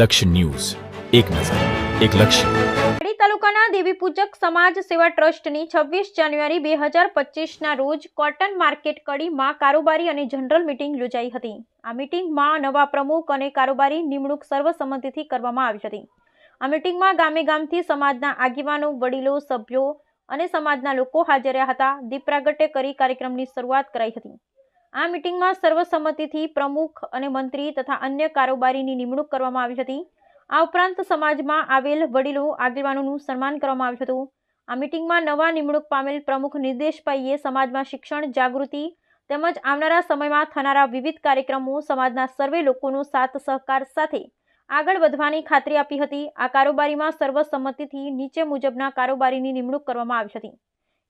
લક્ષ્ય ન્યૂઝ. એક નજર, એક લક્ષ્ય. તાલુકાના દેવી પૂજક સમાજ સેવા ટ્રસ્ટની છવ્વીસ જાન્યુઆરી બે હજાર પચીસના રોજ કોટન માર્કેટ કડીમાં કારોબારી અને જનરલ મિટિંગ યોજાઈ હતી. આ મીટિંગમાં નવા પ્રમુખ અને કારોબારી નિમણૂક સર્વસંમતિથી કરવામાં આવી હતી. આ મીટિંગમાં ગામે ગામથી સમાજના આગેવાનો, વડીલો, સભ્યો અને સમાજના લોકો હાજર રહ્યા હતા. દીપ પ્રાગટ્ય કરી કાર્યક્રમની શરૂઆત કરાઈ હતી. આ મીટિંગમાં સર્વસંમતિથી પ્રમુખ અને મંત્રી તથા અન્ય કારોબારીની નિમણૂક કરવામાં આવી હતી. આ ઉપરાંત સમાજમાં આવેલ વડીલો, આગેવાનોનું સન્માન કરવામાં આવ્યું હતું. આ મીટિંગમાં નવા નિમણૂક પામેલ પ્રમુખ નિર્દેશભાઈએ સમાજમાં શિક્ષણ, જાગૃતિ તેમજ આવનારા સમયમાં થનારા વિવિધ કાર્યક્રમો સમાજના સર્વે લોકોનો સાથ સહકાર સાથે આગળ વધવાની ખાતરી આપી હતી. આ કારોબારીમાં સર્વસંમતિથી નીચે મુજબના કારોબારીની નિમણૂક કરવામાં આવી હતી.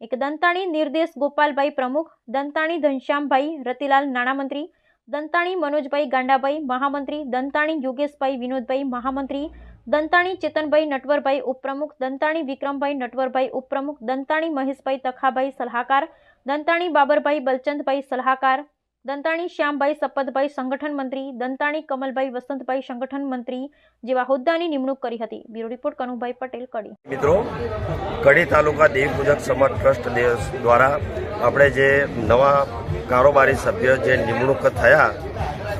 એક દંતાણી નિર્દેશ ગોપાલભાઈ પ્રમુખ, દંતાણી ઘનશ્યામભાઈ રતિલાલ નાણામંત્રી, દંતાણી મનોજભાઈ ગાંડાભાઈ મહામંત્રી, દંતાણી યોગેશભાઈ વિનોદભાઈ મહામંત્રી, દંતાણી ચેતનભાઈ નટવરભાઈ ઉપપ્રમુખ, દંતાણી વિક્રમભાઈ નટવરભાઈ ઉપપ્રમુખ, દંતાણી મહેશભાઈ તખાભાઈ સલાહકાર, દંતાણી બાબરભાઈ બલચંદભાઈ સલાહકાર દંતાણી શ્યામભાઈ સપતભાઈ સંગઠન મંત્રી, દંતાણી કમલભાઈ, વસંતભાઈ, સંગઠન મંત્રી જેવા હોદ્દાની નિમણૂક કરી હતી. Bureau report, Kanubhai Patel, Kadi. મિત્રો, કડી તાલુકા દેવી પૂજક સમાજ ટ્રસ્ટ દ્વારા આપણે જે નવા કારોબારી સભ્ય જે નિમણૂક થયા,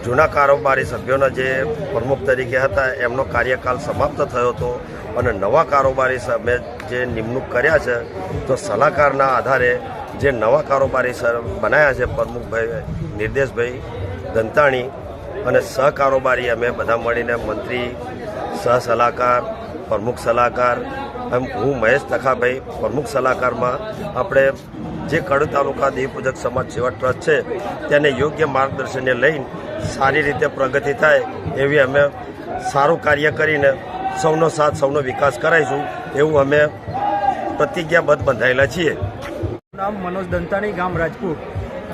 જૂના કારોબારી સભ્યોના જે પ્રમુખ તરીકે હતા, એમનો કાર્યકાળ સમાપ્ત થયો હતો અને નવા કારોબારી સભ્ય જે નિમણૂક કર્યા છે, તો સલાહકારના આધારે જે નવા કારોબારી સર બનાવ્યા છે, પ્રમુખભાઈ, નિર્દેશભાઈ દંતાણી અને સહકારોબારી અમે બધા મળીને મંત્રી સહ સલાહકાર પ્રમુખ સલાહકાર, એમ હું મહેશ તખાભાઈ, પ્રમુખ સલાહકારમાં આપણે જે કડ તાલુકા દેવપૂજક સમાજ સેવા ટ્રસ્ટ છે, તેને યોગ્ય માર્ગદર્શનને લઈને સારી રીતે પ્રગતિ થાય એવી અમે સારું કાર્ય કરીને સૌનો સાથ સૌનો વિકાસ કરાવીશું એવું અમે પ્રતિજ્ઞાબદ્ધ બંધાયેલા છીએ. નામ મનોજ દંતાણી ગામ રાજપુર.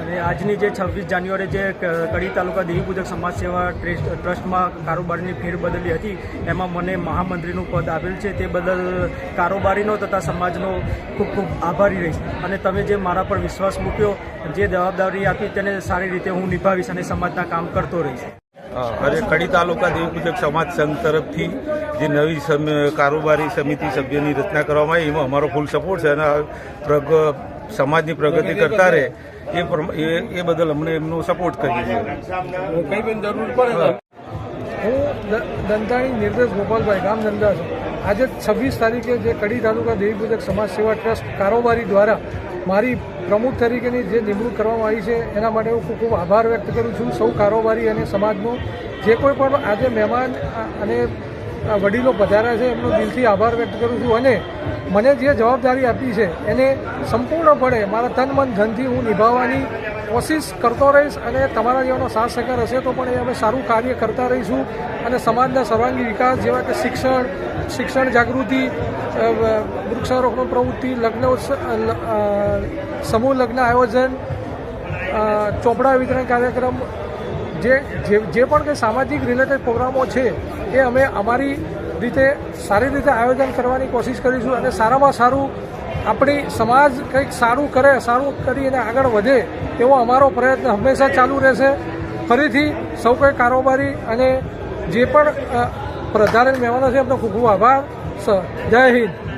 અને આજની જે છવ્વીસ જાન્યુઆરી જે કડી તાલુકા દેવીપૂજક સમાજ સેવા ટ્રસ્ટ ટ્રસ્ટમાં કારોબારીની ફેરબદલી હતી એમાં મને મહામંત્રીનું પદ આપેલ છે. તે બદલ કારોબારીનો તથા સમાજનો ખૂબ ખૂબ આભારી રહીશ. અને તમે જે મારા પર વિશ્વાસ મૂક્યો જે જવાબદારી આપી તેને સારી રીતે હું નિભાવીશ અને સમાજના કામ કરતો રહીશ. અને કડી તાલુકા દેવીપૂજક સમાજ સંઘ તરફથી જે નવી સમ- કારોબારી સમિતિ સભ્યની રચના કરવામાં આવી એમાં અમારો ફૂલ સપોર્ટ છે અને પ્રગ સમાજની પ્રગતિ કરતા રહે એ પ્રમ- એ એ બદલ અમને એમનો સપોર્ટ કરીએ છીએ. હું દંતાણી નિર્દેશ ગોપાલભાઈ ગામ ધંધા છું. આજે છવ્વીસ તારીખે જે કડી તાલુકા દેવી પૂજક સમાજ સેવા ટ્રસ્ટ કારોબારી દ્વારા મારી પ્રમુખ તરીકેની જે નિમણૂક કરવામાં આવી છે એના માટે હું ખૂબ ખૂબ આભાર વ્યક્ત કરું છું. સૌ કારોબારી અને સમાજનો જે કોઈ પણ આજે મહેમાન અને વડીલો પધાર્યા છે, એમનો દિલથી આભાર વ્યક્ત કરું છું અને મને જે જવાબદારી આપી છે, એને સંપૂર્ણપણે મારા તન મન ધનથી હું નિભાવવાની કોશિશ કરતો રહીશ અને તમારા જેવાનો સાથ સહકાર હશે તો પણ એ અમે સારું કાર્ય કરતા રહીશું અને સમાજના સર્વાંગી વિકાસ જેવા કે શિક્ષણ શિક્ષણ જાગૃતિ વૃક્ષારોપણ પ્રવૃત્તિ, લગ્ન સમૂહ લગ્ન આયોજન ચોપડા વિતરણ કાર્યક્રમ જે જે પણ કંઈ સામાજિક રિલેટેડ પ્રોગ્રામો છે, એ અમે અમારી રીતે સારી રીતે આયોજન કરવાની કોશિશ કરીશું અને સારામાં સારું આપણી સમાજ કંઈક સારું કરે, સારું કરીને આગળ વધે એવો અમારો પ્રયત્ન હંમેશા ચાલુ રહેશે. ફરીથી સૌ કોઈ કારોબારી અને જે પણ પ્રધાન મહેમાનો છે, એમનો ખૂબ ખૂબ આભાર. સ, જય હિન્દ.